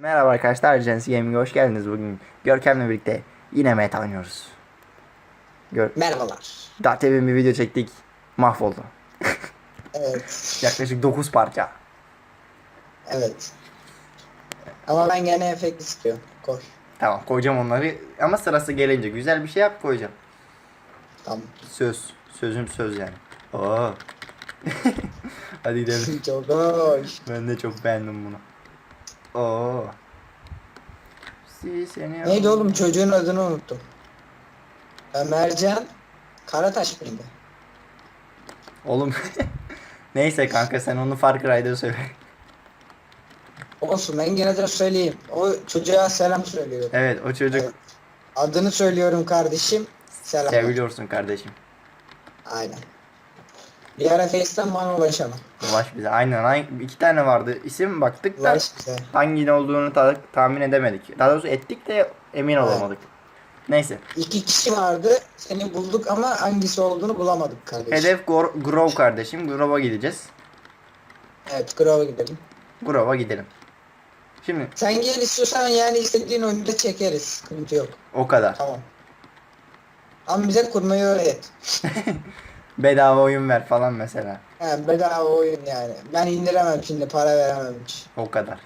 Merhaba arkadaşlar, Agency Gaming'e hoş geldiniz bugün. Görkem'le birlikte yine meta oynuyoruz. Gör Merhabalar. Daha temin bir video çektik, mahvoldu. Evet. Yaklaşık 9 parça. Evet. Ama ben gene efekt istiyorum. Koy. Tamam koyacağım onları ama sırası gelince güzel bir şey yap koyacağım. Tamam. Söz, sözüm söz yani. Oo. Hadi gidelim. Çok hoş. Ben de çok beğendim bunu. Oo. Si seni Neydi oğlum çocuğun adını unuttum. Ömercan Karataş mıydı? Oğlum. Neyse kanka sen onu Far Cry'da söyle. Olsun ben gene de söyleyeyim. O çocuğa selam söylüyorum. Evet o çocuk Evet. Adını söylüyorum kardeşim. Selam. seviliyorsun kardeşim. Aynen. Bir ara Face'ten bana ulaşamam. Ulaş bize. Aynen. Aynı, iki tane vardı. İsim baktık da Ulaş bize. hanginin olduğunu ta- tahmin edemedik. Daha doğrusu ettik de emin olamadık. Neyse. İki kişi vardı. Seni bulduk ama hangisi olduğunu bulamadık kardeşim. Hedef Gor- Grove kardeşim. Grove'a gideceğiz. Evet Grove'a gidelim. Grove'a gidelim. Şimdi Sen gel istiyorsan yani istediğin oyunda çekeriz. Sıkıntı yok. o kadar. Tamam. Ama bize kurmayı öğret. Bedava oyun ver falan mesela. He, bedava oyun yani. Ben indiremem şimdi para veremem hiç. O kadar.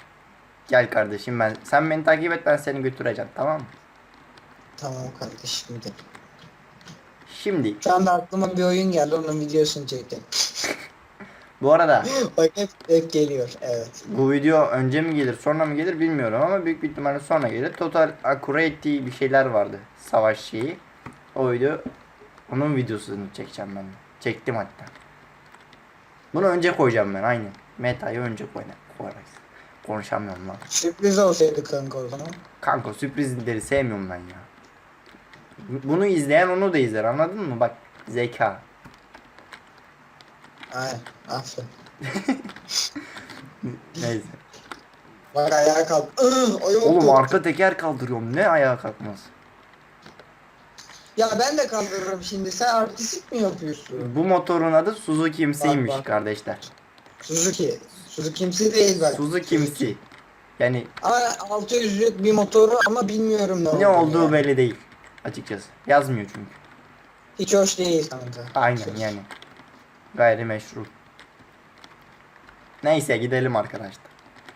Gel kardeşim ben. Sen beni takip et ben seni götüreceğim tamam mı? Tamam kardeşim gidelim. Şimdi Şu anda aklıma bir oyun geldi onun videosunu çektim. bu arada Bak hep, hep geliyor evet. bu video önce mi gelir sonra mı gelir bilmiyorum ama büyük bir ihtimalle sonra gelir. Total Accurate diye bir şeyler vardı. Savaş şeyi. O video onun videosunu çekeceğim ben. Çektim hatta. Bunu önce koyacağım ben aynen. Meta'yı önce koyna koyarız. Konuşamıyorum lan. Sürpriz olsaydı kanka o zaman. Kanka sürprizleri sevmiyorum ben ya. Bunu izleyen onu da izler anladın mı? Bak zeka. Aynen aferin. Neyse. Bak ayağa kalk. Oğlum arka teker kaldırıyorum. Ne ayağa kalkmaz. Ya ben de kaldırırım şimdi sen artistik mi yapıyorsun? Bu motorun adı Suzuki Kimsi'ymiş Bak, bak. kardeşler. Suzuki. Suzuki kimse değil bak. Suzuki Kimsi. Yani Ama 600'lük bir motoru ama bilmiyorum ne, ne olduğunu olduğu yani. belli değil. Açıkçası. Yazmıyor çünkü. Hiç hoş değil kanka. Aynen yani. Gayrimeşru. Neyse gidelim arkadaşlar.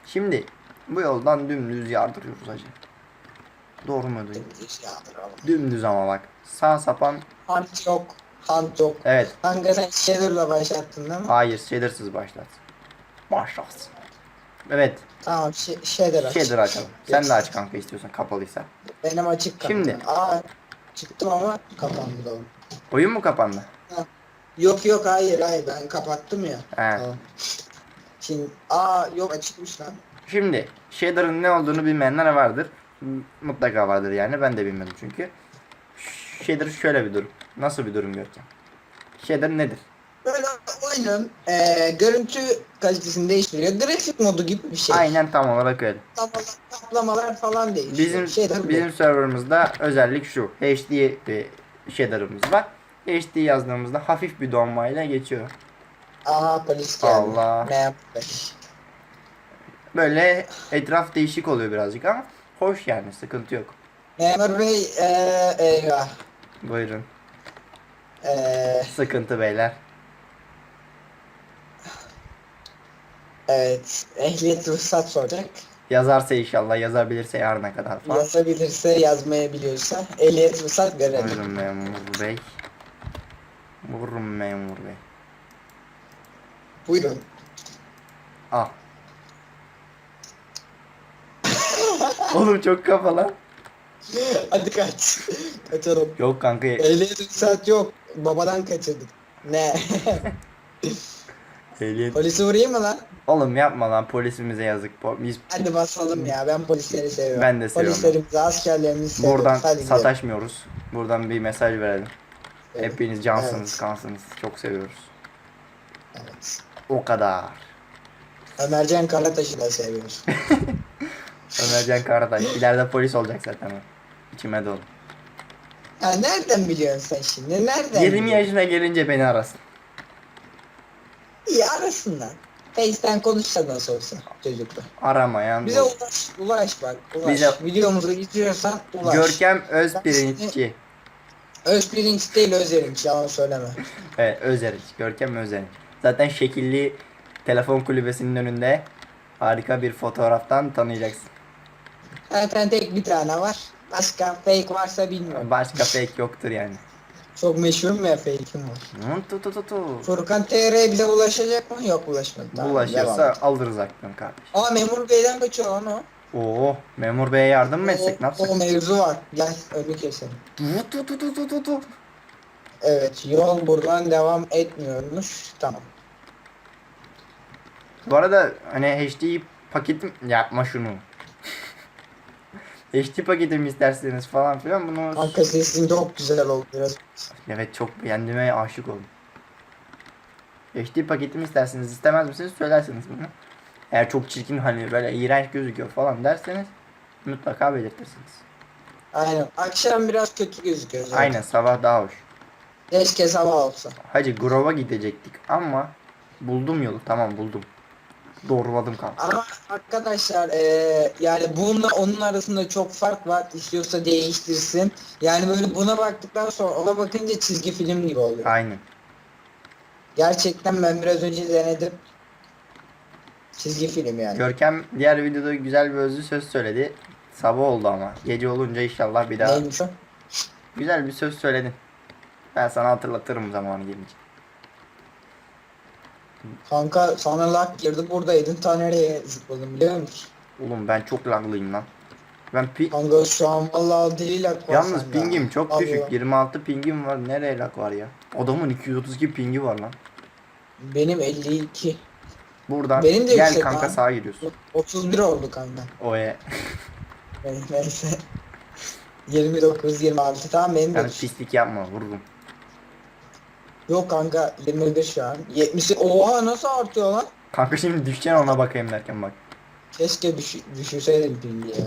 Şimdi bu yoldan dümdüz yardırıyoruz hacı. Doğru mu duyuyorum? Hiç yağdıralım. Dümdüz ama bak. Sağ sapan. Hunt yok. Hunt yok. Evet. Kanka sen Shader'la başlattın değil mi? Hayır. Shader'sız başlat. Başlasın. Evet. Tamam Shader aç. Shader açalım. Sen de aç kanka istiyorsan kapalıysa. Benim açık kanka. Şimdi. Aa çıktım ama kapandı da. Oyun mu kapandı? Yok yok hayır hayır ben kapattım ya. He. Tamam. Şimdi aa yok açıkmış lan. Şimdi shader'ın ne olduğunu bilmeyenler vardır. Mutlaka vardır yani. Ben de bilmedim çünkü. Shader şöyle bir durum. Nasıl bir durum göreceğim? Shader nedir? Böyle oyunun eee görüntü kalitesini değiştiriyor. Grafik modu gibi bir şey. Aynen tam olarak öyle. Kaplamalar, kaplamalar falan değişiyor. Bizim Shader bu. bizim serverımızda özellik şu. HD bir shader'ımız var. HD yazdığımızda hafif bir donmayla geçiyor. Aha polis geldi. Allah. Ne yapmış? Böyle etraf değişik oluyor birazcık ama hoş yani sıkıntı yok. Memur bey eee eyvah. Buyurun. Eee Sıkıntı beyler. evet ehliyet ruhsat soracak. Yazarsa inşallah yazabilirse yarına kadar falan. Yazabilirse yazmayabiliyorsa ehliyet ruhsat verelim. Buyurun memur bey. Buyurun memur bey. Buyurun. Al. Oğlum çok kafa lan. Hadi kaç. Kaçalım. Yok kanka. Ehliyet ruhsat yok. Babadan kaçırdık. Ne? Ehliyet. Polisi vurayım mı lan? Oğlum yapma lan polisimize yazık. Po- Biz Hadi basalım ya. Ben polisleri seviyorum. Ben de seviyorum. Polislerimizi, askerlerimizi seviyorum. buradan Hadi gidelim. sataşmıyoruz. Buradan bir mesaj verelim. Evet. Hepiniz cansınız, Evet. kansınız. Çok seviyoruz. Evet. O kadar. Ömercan Karataş'ı da seviyoruz. Ömercan Karataş. İleride polis olacak zaten o. İçime dolu. ya nereden biliyorsun sen şimdi? Nereden 20 biliyorsun? yaşına gelince beni arasın. İyi arasınlar. Face'ten konuşsa nasıl olsa çocukla. Aramayan Bize bu. ulaş, ulaş bak. Ulaş. Bize- Videomuzu izliyorsan ulaş. Görkem Özpirinççi. Özpirinç değil Özerinç yalan söyleme. Evet Özeriç. Görkem Özeriç. Zaten şekilli telefon kulübesinin önünde harika bir fotoğraftan tanıyacaksın. Zaten tek bir tane var. Başka fake varsa bilmiyorum. Başka fake yoktur yani. Çok meşhur mu ya fake'im var. Tu tu tu tu. Furkan TR bize ulaşacak mı? Yok ulaşmadı. Tamam, Bulaşırsa devam. alırız aklını kardeş. Aa Memur Bey'den kaçıyor lan o. Oo, memur beye yardım mı etsek ne O, yapsak? o mevzu var. Gel önü keselim. Tu tu tu tu tu tu tu. Evet yol buradan devam etmiyormuş. Tamam. Bu arada hani HD paketim yapma şunu. HD paketim isterseniz falan filan bunu Kanka sesin çok güzel oldu biraz. evet çok beğendiğime aşık oldum. HD paketimi isterseniz istemez misiniz söylerseniz bunu. Eğer çok çirkin hani böyle iğrenç gözüküyor falan derseniz mutlaka belirtirsiniz. Aynen. Akşam biraz kötü gözüküyor zaten. Aynen sabah daha hoş. Keşke sabah olsa. Hacı Grove'a gidecektik ama buldum yolu tamam buldum. Doğruladım kanka. Ama arkadaşlar eee yani bununla onun arasında çok fark var. İstiyorsa değiştirsin. Yani böyle buna baktıktan sonra ona bakınca çizgi film gibi oluyor. Aynen. Gerçekten ben biraz önce denedim. Çizgi film yani. Görkem diğer videoda güzel bir özlü söz söyledi. Sabah oldu ama. Gece olunca inşallah bir daha Neymiş o? güzel bir söz söyledin. Ben sana hatırlatırım zamanı gelince. Kanka sana lak girdi buradaydın ta nereye zıpladın biliyor musun? Oğlum ben çok laglıyım lan. Ben pi Kanka şu an vallahi deli lak var Yalnız sende pingim çok Allah. düşük. 26 pingim var. Nereye lag var ya? Adamın 232 pingi var lan. Benim 52. Buradan Benim de gel yüksek kanka lan. sağa giriyorsun. 31 oldu kanka. Oye. Neyse. 29, 26 tamam benim de. Yani pislik yapma vururum. Yok kanka 21 şu an. 70 oha nasıl artıyor lan? Kanka şimdi düşeceksin ona bakayım derken bak. Keşke düş düşürseydim pingi ya.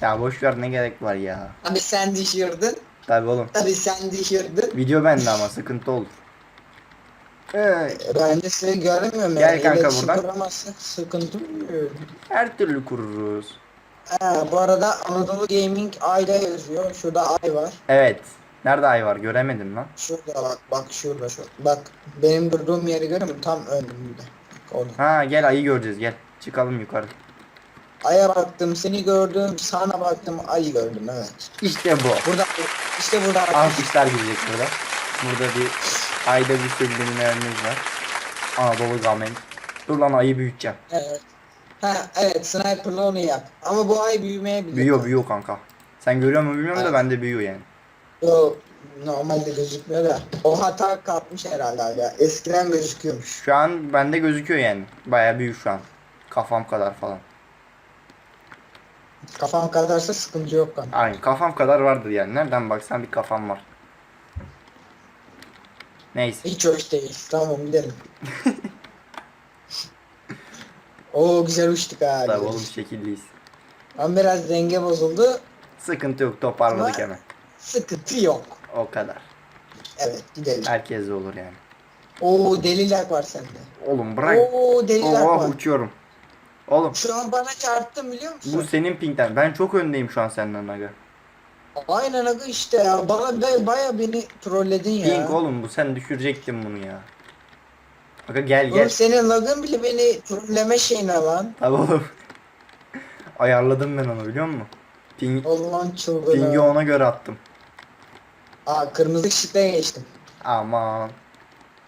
Ya boş ver ne gerek var ya. Abi sen düşürdün. Tabi oğlum. Tabii sen düşürdün. Video bende ama sıkıntı olur. Ee, Ben de sizi göremiyorum Gel yani. kanka İletişim buradan. kuramazsın. Sıkıntı yok. her türlü kururuz. Ha, bu arada Anadolu Gaming Ay'da yazıyor. Şurada ay var. Evet. Nerede ay var göremedim lan. Şurada bak bak şurada şu. Bak benim durduğum yeri görüyor musun? Tam önümde. Orada. Ha gel ayı göreceğiz gel. Çıkalım yukarı. Aya baktım, seni gördüm, sana baktım, ayı gördüm evet. İşte bu. Burada işte burada Alkışlar girecek burada. Burada bir ayda bir sürdürmelerimiz var. Anadolu Gamen. Dur lan ayı büyüteceğim. Evet. Ha evet sniper'la onu yap. Ama bu ay büyümeyebilir. Büyüyor büyüyor kanka. Sen görüyor musun bilmiyorum da Evet. bende büyüyor yani. Yo, normalde gözükmüyor da. O hata kalkmış herhalde ya. Eskiden gözüküyormuş. Şu an bende gözüküyor yani. Baya büyük şu an. Kafam kadar falan. Kafam kadarsa sıkıntı yok kanka. Aynen kafam kadar vardır yani. Nereden baksan bir kafam var. Neyse. Hiç hoş değil. Tamam gidelim. Oo güzel uçtuk ha. Tabii oğlum şekilliyiz. Ama biraz denge bozuldu. Sıkıntı yok toparladık Ama- hemen. Sıkıntı yok. O kadar. Evet gidelim. Herkes de olur yani. Oo deliler var sende. Oğlum bırak. Oo deliler Oha var. uçuyorum. Oğlum Şu an bana çarptın biliyor musun? bu senin pingden. Ben çok öndeyim şu an senden aga. Aynen aga işte ya. Bana be, baya beni trolledin ya. Ping oğlum bu sen düşürecektin bunu ya. Aga gel Oğlum gel. senin lagın bile beni trolleme şeyine lan. Tabii oğlum. Ayarladım ben onu biliyor musun? Ping, Allah'ın çılgını. pingi ona göre attım. Aa kırmızı ışıkta geçtim. Aman.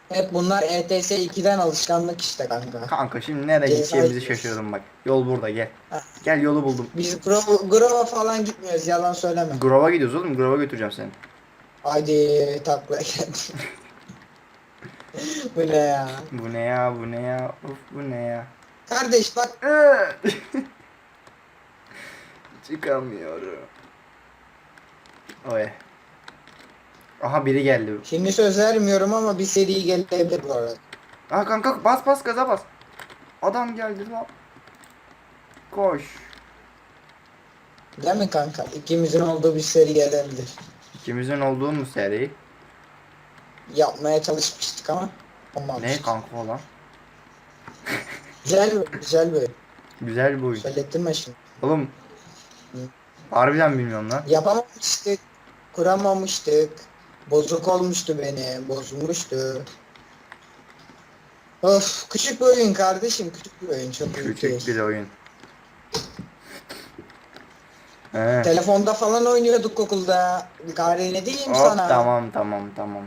Hep bunlar ETS 2'den alışkanlık işte kanka. Kanka şimdi nereye Ceza gideceğimizi şaşırdım bak. Yol burada gel. Ha. Gel yolu buldum. Biz Grova, Grova falan gitmiyoruz yalan söyleme. Grove'a gidiyoruz oğlum. Grove'a götüreceğim seni. Haydi takla. Bu ne ya? Bu ne ya bu ne ya of bu ne ya. Kardeş bak Çıkamıyorum. Oy. Aha biri geldi. şimdi söz vermiyorum ama bir seri gelebilir bu arada. Aa kanka bas bas gaza bas. Adam geldi lan. Koş. Değil mi kanka? İkimizin olduğu bir seri gelebilir. İkimizin olduğu mu seri? Yapmaya çalışmıştık ama olmamış. Ne kanka olan? Güzel güzel bir. Güzel bir oyun. Söylettirme şimdi. Oğlum harbiden bilmiyorum lan. Yapamamıştık. Kuramamıştık. Bozuk olmuştu beni. Bozulmuştu. Of küçük bir oyun kardeşim. Küçük bir oyun. Çok büyük Küçük bir oyun. He. Telefonda falan oynuyorduk okulda. Gari ne diyeyim Hop sana? tamam tamam tamam.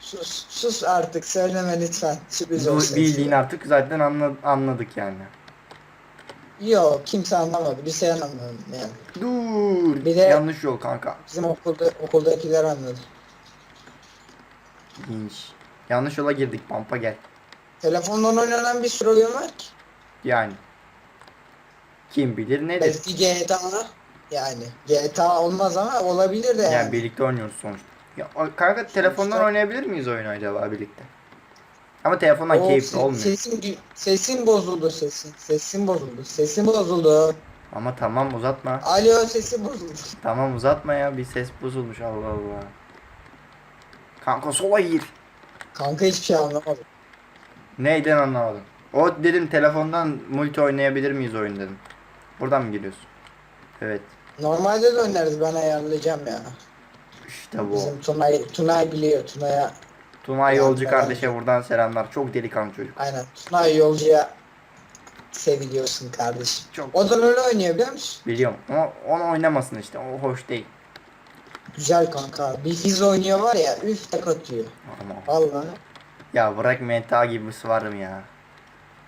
Sus, sus artık söyleme lütfen. Sürpriz Bu olsun. bildiğin artık zaten anla- anladık yani. Yok kimse anlamadı. Bir şey anlamadım yani. Dur. Bir de- Yanlış yol kanka. Bizim okulda okuldakiler anladı. İnş. Yanlış yola girdik pampa gel. Telefondan oynanan bir sürü oyun var ki. Yani. Kim bilir nedir? Belki GTA yani GTA olmaz ama olabilir de yani. Yani birlikte oynuyoruz sonuçta. Ya kanka telefondan oynayabilir miyiz oyunu acaba birlikte? Ama telefondan O keyifli se- olmuyor. Sesin, sesin bozuldu sesin. Sesin bozuldu. Sesin bozuldu. Ama tamam uzatma. Alo sesi bozuldu. Tamam uzatma ya bir ses bozulmuş Allah Allah. Kanka sola gir. Kanka hiçbir şey anlamadım. Neyden anlamadım. O dedim telefondan multi oynayabilir miyiz oyun dedim. Buradan mı giriyorsun? Evet. Normalde de oynarız ben ayarlayacağım ya. İşte bu. Bizim Tunay, Tunay biliyor. Tunay'a Tunay Yolcu kardeşe buradan selamlar. Çok delikanlı çocuk. aynen. Tunay yolcuya seviliyorsun kardeşim. Çok O da öyle oynuyor biliyor musun? biliyorum ama onu oynamasın işte. O hoş değil. Güzel kanka. Bir fiz oynuyor var ya üf tek atıyor. Ama. Vallahi. Ya bırak meta gibisi var mı ya?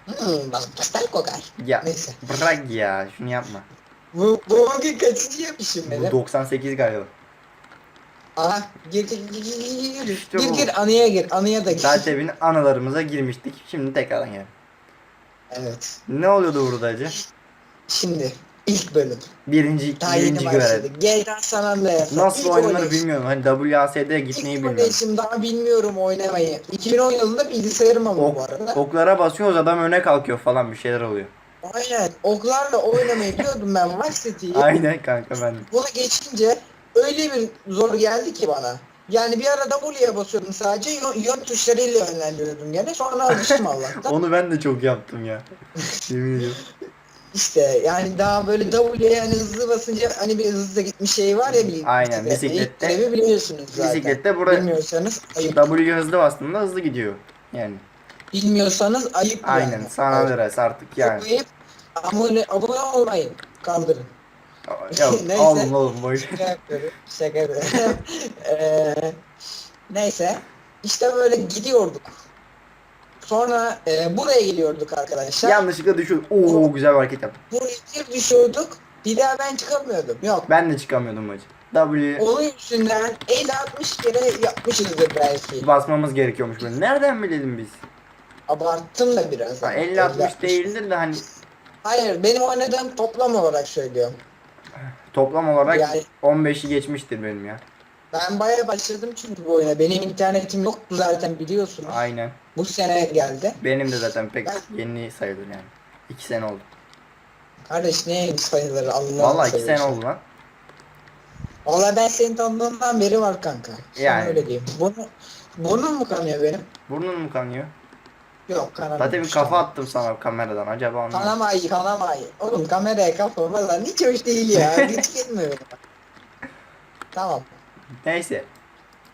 Hmm, bak pastel kokar. Ya Neyse. bırak ya şunu yapma. Bu, bu bugün kaçıncı yapışım Bu benim? 98 galiba. Aha gir gir gir gir gir gir İşte gir bu. gir anıya gir anıya da gir. Zaten anılarımıza girmiştik. Şimdi tekrardan gel. Evet. Ne oluyordu burada acı? Şimdi ilk bölüm. Birinci, Daha yeni birinci başladı. görev. GTA San Andreas. Nasıl oynanır bilmiyorum. Hani WASD'ye gitmeyi İlk bilmiyorum. oynayışım daha bilmiyorum oynamayı. 2010 yılında bilgisayarım Ok, bu arada. oklara basıyoruz adam öne kalkıyor falan bir şeyler oluyor. Aynen. Oklarla oynamayı biliyordum ben Vice City'yi. Aynen kanka ben. de. Bunu geçince öyle bir zor geldi ki bana. Yani bir ara W'ye basıyordum sadece yön, tuşlarıyla yönlendiriyordum gene sonra alıştım Allah'tan. Onu ben de çok yaptım ya. Yemin ediyorum. İşte yani daha böyle W'ye hani hızlı basınca hani bir hızlı gitmiş şey var ya bir Aynen, bisiklette- görevi biliyorsunuz zaten. Bisiklette burada Bilmiyorsanız ayıp. W hızlı bastığında hızlı gidiyor. Yani. Bilmiyorsanız ayıp Aynen. yani. Sana adres artık yani. Ayıp. Abone, abone olmayın. Kaldırın. Ya Neyse. alın oğlum boş. Şaka yapıyorum. Şaka yapıyorum. Eee, neyse. İşte böyle gidiyorduk. Sonra e, buraya geliyorduk arkadaşlar. Yanlışlıkla düşüyor. Oo güzel bir hareket yaptım. Buraya bir düşüyorduk. Bir daha ben çıkamıyordum. Yok. Ben de çıkamıyordum hacı. W Onun yüzünden 50-60 kere yapmışızdır belki. basmamız gerekiyormuş böyle. Nereden bilelim biz? Abarttım da biraz. Ha, 50-60 değildir de hani Hayır benim oynadığım toplam olarak söylüyorum. Toplam olarak Yani- 15'i geçmiştir benim ya. Ben baya başladım çünkü bu oyuna. Benim internetim yoktu zaten biliyorsunuz. Aynen. Bu sene geldi. Benim de zaten pek yeni sayılır yani. 2 sene oldu. Kardeş ne sayıları Allah Vallahi 2 sene oldu lan. Valla ben seni tanıdığımdan beri var kanka. Sana Yani. öyle diyeyim. Bunu, burnum mu kanıyor benim? Burnun mu kanıyor? Yok kanamıyor. Zaten bir kafa attım sana kameradan acaba onu. Kanamayı kanamayı. Oğlum kameraya kafa falan hiç hoş değil ya. Hiç benim. Tamam. Neyse.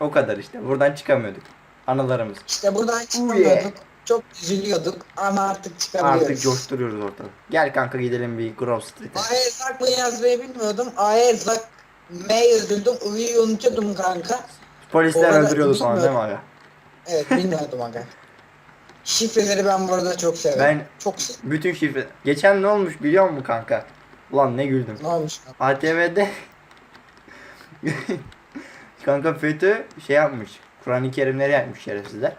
O kadar işte. Buradan çıkamıyorduk. Anılarımız. İşte buradan çıkamıyorduk. Çok üzülüyorduk ama artık çıkabiliyoruz. Artık coşturuyoruz ortalığı. Gel kanka gidelim bir Grove Street'e. A'ya zak mı yazmayı bilmiyordum. A'ya zak M yazıyordum. I'yi unutuyordum kanka. Polisler öldürüyordu sonra değil mi aga? Evet bilmiyordum aga. Şifreleri ben bu arada çok severim. Ben Çok severim. bütün şifre... Geçen ne olmuş biliyor musun kanka? Ulan ne güldüm. Ne olmuş? ATV'de kanka FETÖ şey yapmış. Kur'an-ı Kerimleri yapmış şerefsizler.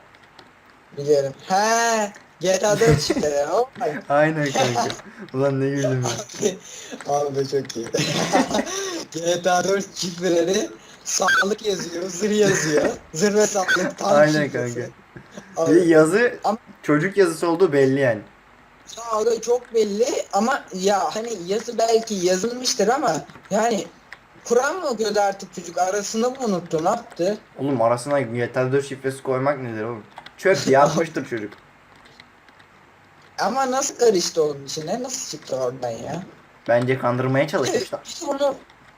Biliyorum. He. GTA 4 şifreleri. Oh Aynen kanka. Ulan ne güldüm ya. Abi be çok iyi. GTA 4 şifreleri sağlık yazıyor, zırh yazıyor. Zırh ve sağlık tam Aynen şifresi. kanka. Abi, yazı Ama- çocuk yazısı olduğu belli yani. sağlığı çok belli ama ya hani yazı belki yazılmıştır ama yani Kur'an mı okuyordu artık çocuk arasını mı unuttu ne yaptı? Oğlum arasına 4 şifresi koymak nedir oğlum? Çöp diye atmıştır çocuk. Ama nasıl karıştı onun içine? Nasıl çıktı oradan ya? Bence kandırmaya çalışmışlar. İşte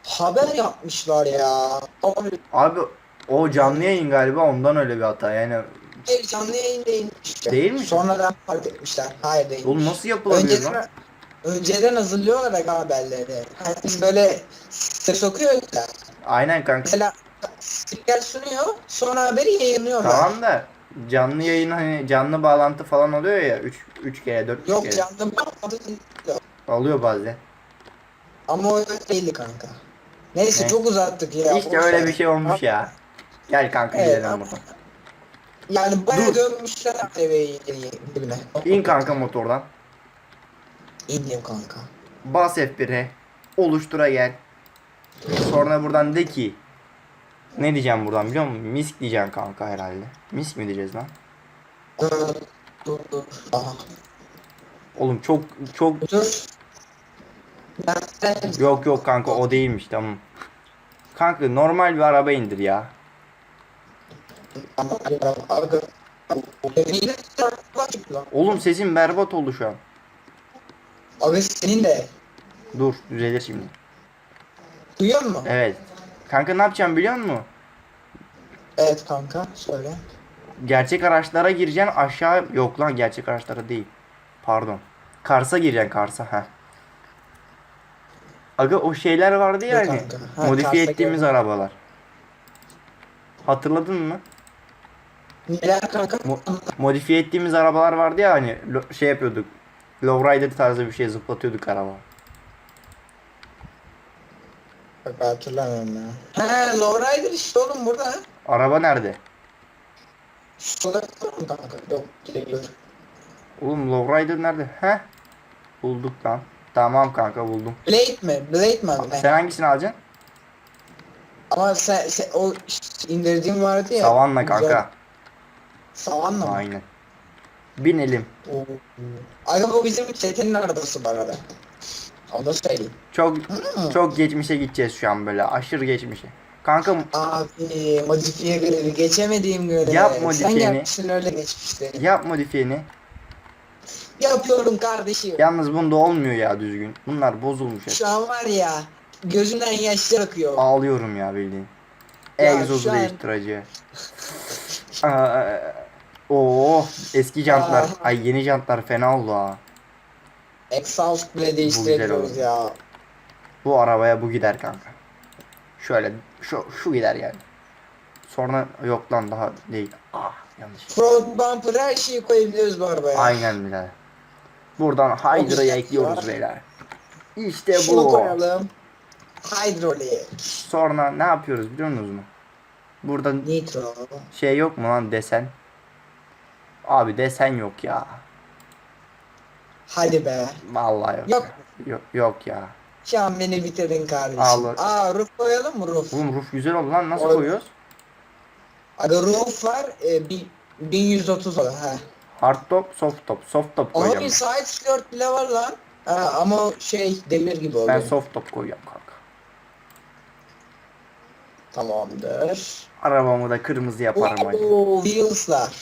haber yapmışlar ya. Abi Abi o canlı yayın galiba ondan öyle bir hata yani. Hayır, canlı yayın değilmiş. Değil mi? Sonradan fark etmişler. Hayır değil. Oğlum nasıl yapılabilir lan? Önceden, önceden hazırlıyorlar aga haberleri. Herkes böyle ses okuyor ya. Aynen kanka. Mesela spiker sunuyor sonra haberi yayınlıyorlar. Tamam da canlı yayın hani canlı bağlantı falan oluyor ya 3 3 kere 4 Yok kere. canlı bağlantı. Oluyor bazen. Ama o öyle değildi kanka. Neyse Ne? çok uzattık ya. İşte öyle bir şey olmuş ya. Gel kanka Evet, gidelim buradan. Yani bayağı Dur. dönmüşler dibine. İn kanka motordan. İndim kanka. Bas F1'e. Oluştura gel. Sonra buradan de ki. Ne diyeceğim buradan biliyor musun? Misk diyeceğim kanka herhalde. Misk mi diyeceğiz lan? Dur dur dur. Aha. Oğlum çok çok Dur. Ben sen yok yok kanka o değilmiş tamam. Kanka normal bir araba indir ya. ama abi Yine bak çıktı lan. Oğlum sesin berbat oldu şu an. Abi senin de. Dur düzelir şimdi. Duyuyor musun? Evet. Kanka ne yapacağım biliyor musun? Evet kanka söyle. Gerçek araçlara gireceksin aşağı yok lan gerçek araçlara değil. Pardon. Kars'a gireceksin Kars'a ha. Aga o şeyler vardı ya hani modifiye ettiğimiz arabalar. Hatırladın mı? Neler kanka? Mo- modifiye ettiğimiz arabalar vardı ya hani şey yapıyorduk. Lowrider tarzı bir şey zıplatıyorduk araba. Bak hatırlamıyorum ya. He Lowrider işte oğlum burada. Araba nerede? Şurada mı kanka? Yok geliyor. Oğlum Lowrider nerede? He? Bulduk lan. Tamam kanka buldum. Blade mi? Blade mi? abi? Sen hangisini alacaksın? Ama sen, sen o işte indirdiğin vardı ya. Savanla güzel. Savanla mı? Aynen. Binelim. Oo. Aga bu bizim çetenin arabası bu arada. Onu da söyleyeyim. Çok Hmm. çok geçmişe gideceğiz şu an böyle aşırı geçmişe. Kanka Abi modifiye görevi geçemediğim görevi. Yap Sen modifiyeni. yapmışsın öyle geçmişleri. yap modifiyeni. Yapıyorum kardeşim. Yalnız bunda olmuyor ya düzgün. Bunlar bozulmuş. Şu an var ya gözümden yaşlar akıyor. Ağlıyorum ya bildiğin. Ya Egzozu şu an- değiştireceği. Aa, Oo eski jantlar. Aa. Ay yeni jantlar fena oldu ha. Exhaust bile değiştirebiliyoruz ya. Bu arabaya bu gider kanka. Şöyle şu şu gider yani. Sonra yok lan daha değil. Ah yanlış. Front bumper her şeyi koyabiliyoruz bu arabaya. Aynen birader. Buradan Hydra'yı ekliyoruz ya. beyler. İşte Şunu bu. koyalım. Hydrolik. Sonra ne yapıyoruz biliyor musunuz mu? Burada Nitro. şey yok mu lan desen? Abi desen yok ya. Hadi be. Vallahi yok. Yok. Yok, yok ya. Şu an beni bitirdin kardeşim. Allah. Aa roof koyalım mı roof? Oğlum roof güzel oldu lan nasıl Oy. koyuyoruz? Aga roof var. E, bi- 1130 olur. He. Hard top, soft top. Soft top koyacağım. Abi ben. side skirt bile var lan. Ha, ama şey demir gibi oluyor. Ben soft top koyacağım kanka. Tamamdır. Arabamı da kırmızı yaparım. Oo, wheels'lar.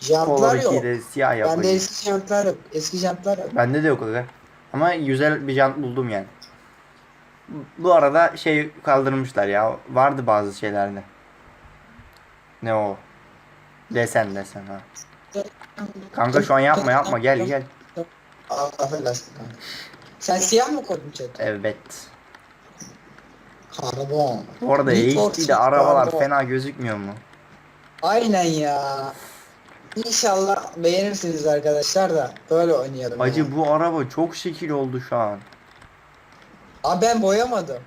Jantlar yok. 2'de siyah Bende yapacağım. eski jantlar yok. Eski jantlar yok. Bende de yok öyle. Ama güzel bir jant buldum yani. Bu arada şey kaldırmışlar ya. Vardı bazı şeylerde. Ne o? Desen desen ha. Kanka şu an yapma yapma gel gel. Aa, affedersin kanka. Sen siyah mı koydun chat'e? Evet. Karbon. Bu arada Need for HD'de Speed arabalar Karbon. fena gözükmüyor mu? Aynen ya. İnşallah beğenirsiniz arkadaşlar da böyle oynayalım. ya. Acı bu araba çok şekil oldu şu an. Aa ben boyamadım.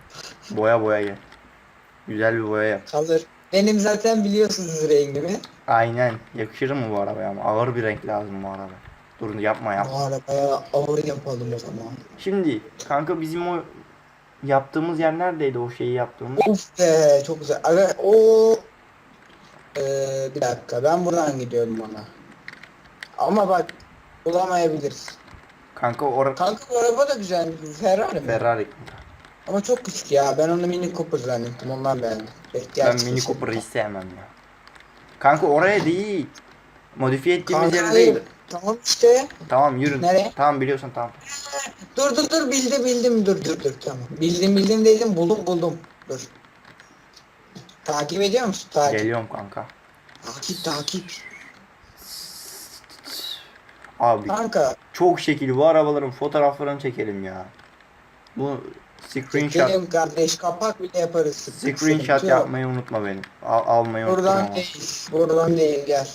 Boya boya gel. Güzel bir boya yap. Kalır. Benim zaten biliyorsunuz rengimi. Aynen. Yakışır mı bu arabaya ama? Ağır bir renk lazım bu araba. Dur yapma Bu yapma. arabaya ağır yapalım o zaman. Şimdi kanka bizim o yaptığımız yer neredeydi o şeyi yaptığımız? Of be çok güzel. Aga o ee, bir dakika ben buradan gidiyorum ona. Ama bak bulamayabiliriz. Kanka or Kanka bu araba da güzel. Ferrari mi? Ferrari. Ama çok küçük ya. Ben onu Mini Cooper zannettim. Ondan beğendim. Ben Mini Cooper'ı hiç sevmem ya. Kanka oraya değil. Modifiye ettiğimiz Kanka yere hayır. değil. Tamam işte. Tamam yürü. Nereye? Tamam biliyorsun tamam. Dur dur dur bildim bildim dur dur dur tamam. Bildim bildim dedim buldum buldum. Dur. Takip ediyor musun? Takip. Geliyorum kanka. Takip takip. Abi Kanka çok şekil bu arabaların fotoğraflarını çekelim ya. Bu screenshot çekelim kardeş kapak bile yaparız. screenshot Sıkıntı yok. yapmayı unutma benim. Al, almayı unutma. Buradan ama. değil. Buradan değil gel.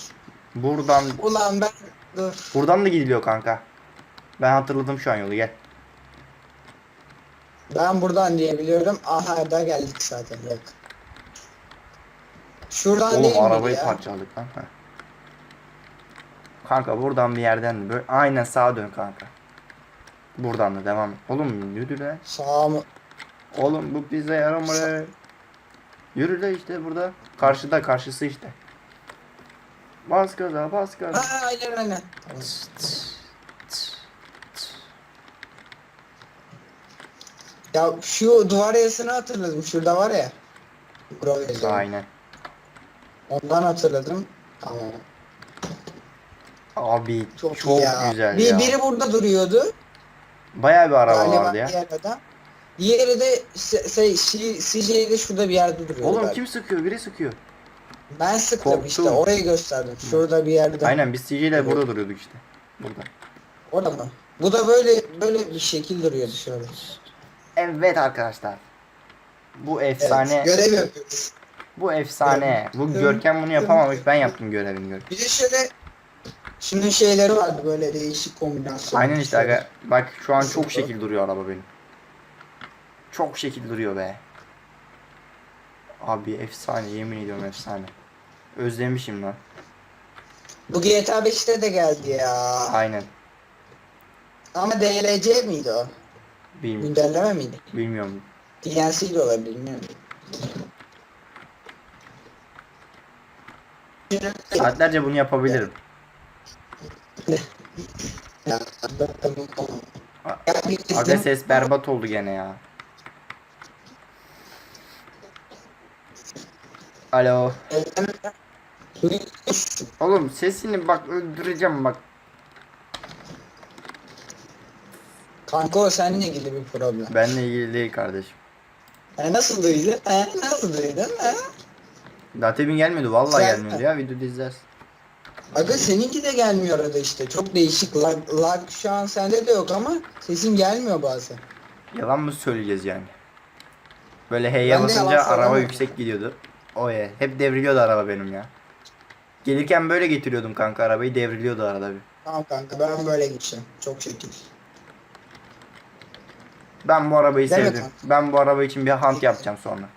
Buradan Ulan ben dur. buradan da gidiliyor kanka. Ben hatırladım şu an yolu gel. Ben buradan diye biliyorum. Aha da geldik zaten bak. Şuradan değil Oğlum miydi arabayı ya? parçaladık lan. Heh. Kanka buradan bir yerden böyle aynen sağa dön kanka. Buradan da devam. Oğlum yürü lan. Sağ mı? Oğlum bu bize yaramıyor. Yürü de işte burada. Karşıda karşısı işte. Bas gaza bas gaza. Ha aynen aynen. Ya şu duvar yazısını hatırladım. Şurada var ya. Aynen. Ondan hatırladım. Tamam. Abi çok, Çok, ya. güzel bir, ya. Biri burada duruyordu. Bayağı bir araba Galiba vardı ya. diğer adam. Diğeri de şey, CJ'de şurada bir yerde duruyordu. Oğlum kim sıkıyor? Biri sıkıyor. Ben sıktım Korktum. işte orayı gösterdim. Şurada bir yerde. Aynen biz CJ ile burada duruyorduk işte. Burada. Orada mı? Bu da böyle böyle bir şekil duruyordu şöyle. Evet arkadaşlar. Bu Evet, efsane. görev yapıyoruz. Bu efsane. Bu. Görkem bunu yapamamış. Ben yaptım görevini Görkem. Bir de şöyle Şunun şeyleri vardı böyle değişik kombinasyon. Aynen işte aga. Bak şu an çok şekil duruyor araba benim. Çok şekil duruyor be. Abi efsane yemin ediyorum efsane. Özlemişim lan. Bu GTA 5'te de geldi ya. Aynen. Ama DLC miydi o? Bilmiyorum. Güncelleme miydi? Bilmiyorum. DLC de olabilir bilmiyorum. Saatlerce bunu yapabilirim. Ya, Aga ses berbat oldu gene ya. Alo. Oğlum sesini bak öldüreceğim bak. Kanka o seninle ilgili bir problem. Benle ilgili değil kardeşim. E nasıl duydun? E nasıl duydun? E? Daha temin gelmiyordu vallahi Sen- gelmiyordu ya videoda izlersin. Aga seninki de gelmiyor arada işte. Çok değişik. Lag, lag şu an sende de yok ama sesin gelmiyor bazen. Yalan mı söyleyeceğiz yani? Böyle de basınca araba yüksek gidiyordu. O ye. Hep devriliyordu araba benim ya. Gelirken böyle getiriyordum kanka arabayı devriliyordu arada bir. Tamam kanka ben böyle gideceğim. Çok şekil. Ben bu arabayı Değil sevdim. kanka? Ben bu araba için bir hunt yapacağım sonra.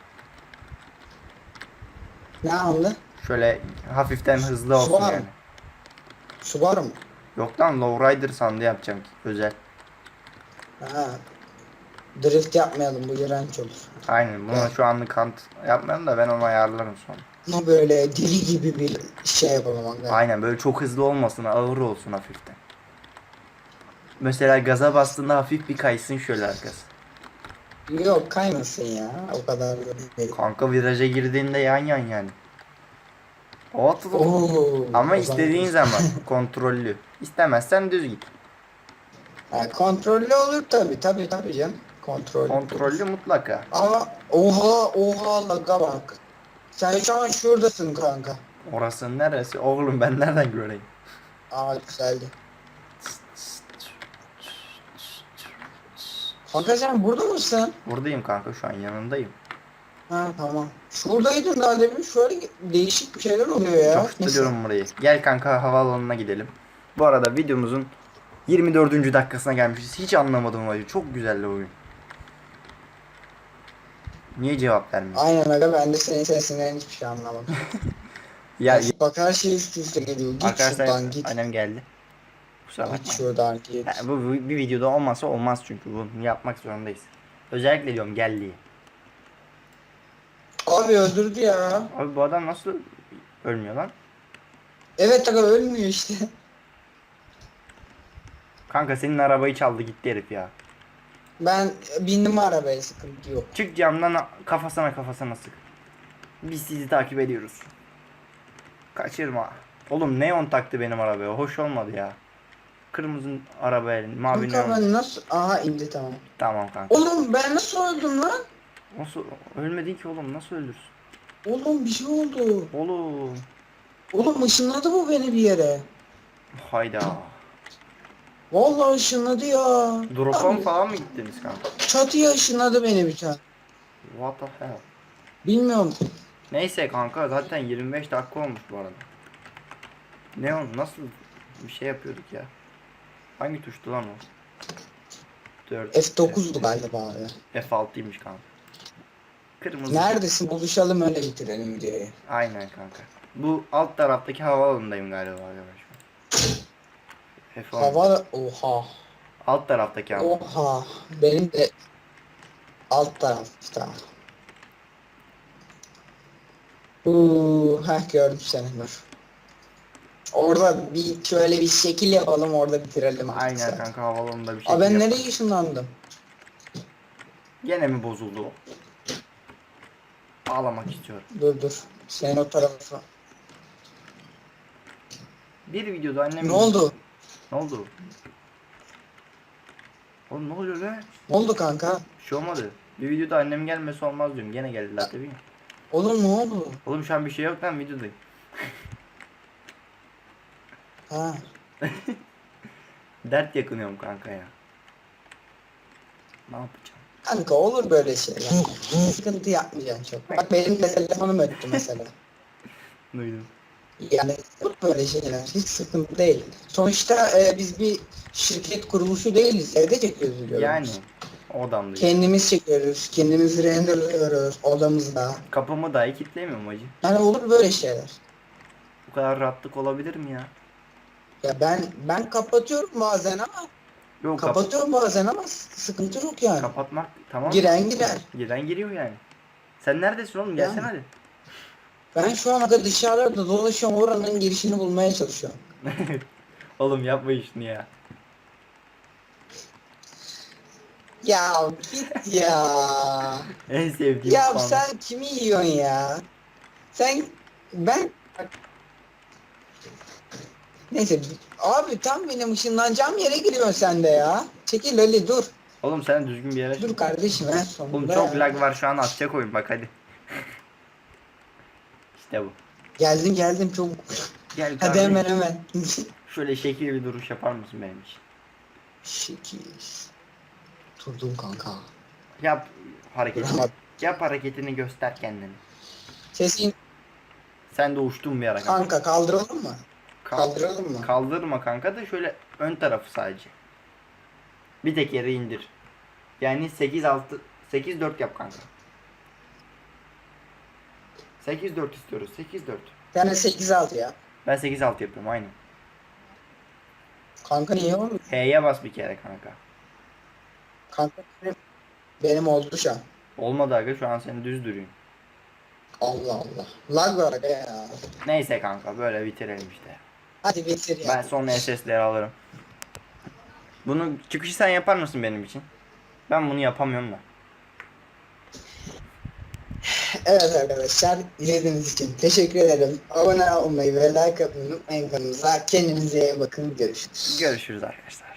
Ne anlı? Şöyle hafiften hızlı olsun Subaru. yani. Subaru mu? Yok lan lowrider sandı yapacağım ki özel. Ha. Drift yapmayalım bu iğrenç olur. Aynen buna Evet. şu anlık hunt yapmayalım da ben onu ayarlarım sonra. Ama böyle deli gibi bir şey yapalım aga. Aynen böyle çok hızlı olmasın ağır olsun hafiften. Mesela gaza bastığında hafif bir kaysın şöyle arkası. Yok kaymasın ya. O kadar da değil. Kanka viraja girdiğinde yan yan yani. O atılır. Oo, Ama o istediğin zaman kontrollü. İstemezsen düz git. Ha, kontrollü olur tabi tabi tabi canım. Kontrollü. Kontrollü mutlaka. Ama oha oha laga bak. Sen şu an şuradasın kanka. Orası neresi? Oğlum ben nereden göreyim? Aa güzeldi. Kanka sen burada mısın? Buradayım kanka şu an yanındayım. Ha tamam. Şuradaydın daha demin şöyle değişik bir şeyler oluyor ya. Coşturuyorum burayı. Gel kanka havaalanına gidelim. Bu arada videomuzun 24. dakikasına gelmişiz. Hiç anlamadım acı. Çok güzel oyun. Niye cevap vermiyor? Aynen aga ben de senin sesinden hiçbir şey anlamadım. Ya Bak her şey üst üste geliyor. Git arkadaşlar şuradan git. annem geldi. Kusura Git bakmayın. şuradan git. Ha, bu bu bir videoda olmazsa olmaz çünkü bunu yapmak zorundayız. Özellikle diyorum gel diye. Abi öldürdü ya. Abi bu adam nasıl ölmüyor lan? Evet aga ölmüyor işte. Kanka senin arabayı çaldı gitti herif ya. Ben bindim arabaya sıkıntı yok. Çık camdan kafasına kafasına sık. Biz sizi takip ediyoruz. Kaçırma. Oğlum neon taktı benim arabaya. Hoş olmadı ya. Kırmızı arabaya mavi Kanka ben nasıl... Aha indi tamam. Tamam kanka. Oğlum ben nasıl öldüm lan? Nasıl ölmedin ki oğlum nasıl ölürsün? Oğlum bir şey oldu. Oğlum. Oğlum ışınladı bu beni bir yere. Hayda. Vallahi ışınladı ya. Drop'a mı falan mı gittiniz kanka? Çatıya ışınladı beni bir tane. What the hell? Bilmiyorum. Neyse kanka zaten 25 dakika olmuş bu arada. Neon nasıl bir şey yapıyorduk ya? Hangi tuştu lan o? 4 F9'du galiba abi. F6'ymış kanka. Kırmızı. Neredesin? Buluşalım öyle bitirelim videoyu. Aynen kanka. Bu alt taraftaki havaalanındayım galiba arkadaşlar. F10. Hava... Oha. Alt taraftaki ama. Oha. Benim de alt tarafta. Uuu, heh gördüm seni dur. Orada bir şöyle bir şekil yapalım orada bitirelim. Aynen sen. kanka havaalanında bir şey. Aa ben nereye ışınlandım? Gene mi bozuldu o? Ağlamak istiyorum. Dur dur. Sen o tarafa. Bir videoda annem... Ne oldu? Ne oldu? Oğlum ne oluyor lan? Ne oldu kanka? Bir şey olmadı. Bir videoda annem gelmesi olmaz diyorum. Gene geldiler tabii. Oğlum ne oldu? Oğlum şu an bir şey yok lan videodayım. Ha. Dert yakınıyorum kanka ya. Ne yapacağım? Kanka olur böyle şeyler. Sıkıntı yapmayacaksın çok. Bak benim de telefonum öttü mesela. Duydum. Yani böyle şeyler. Hiç sıkıntı değil. Sonuçta e, biz bir şirket kuruluşu değiliz. Evde çekiyoruz videoları. Yani odamdayım. Kendimiz çekiyoruz. Kendimiz renderlıyoruz odamızda. Kapımı dahi kilitleyemiyorum acı. Yani olur böyle şeyler. Bu kadar rahatlık olabilir mi ya? Ya ben ben kapatıyorum bazen ama Yok kap- kapatıyorum bazen ama sıkıntı yok yani. kapatmak tamam. Giren girer. Giren giriyor yani. Sen neredesin oğlum? Gelsene Yani. hadi. Ben şu an da dışarıda dolaşıyorum oranın girişini bulmaya çalışıyorum. oğlum yapma şunu ya. Ya git ya. En sevdiğim ya fan. sen kimi yiyorsun ya? Sen ben Neyse abi tam benim ışınlanacağım yere giriyorsun sen de ya. Çekil Ali dur. Oğlum sen düzgün bir yere Dur kardeşim en sonunda. Oğlum çok ya. lag var şu an atacak oyun bak hadi. işte bu. Geldim geldim çok. Gel Hadi kardeşim. hemen hemen. Şöyle şekil bir duruş yapar mısın benim için? Şekil. Durdum kanka. Yap hareketini. Duramadım. Yap hareketini göster kendini. Sesin Sen de uçtun bir ara kanka. kanka kaldıralım mı? Kal- Kaldıralım mı? Kaldırma kanka da şöyle ön tarafı sadece. Bir tek yere indir. Yani 8 6 8 4 yap kanka. 8 4 istiyoruz. 8 4. Yani 8 6 ya. Ben 8 6 yapıyorum aynen. Kanka niye olmuyor? H'ye bas bir kere kanka. Kanka benim, benim oldu şu an. Olmadı aga şu an seni düz duruyor. Allah Allah. Lag var aga ya. Neyse kanka böyle bitirelim işte. Hadi bitir ya. Ben sonra SS'leri alırım. Bunu çıkışı sen yapar mısın benim için? Ben bunu yapamıyorum da. Evet arkadaşlar izlediğiniz için teşekkür ederim. Abone olmayı ve like atmayı unutmayın kanalımıza. Kendinize iyi bakın. Görüşürüz. Görüşürüz arkadaşlar.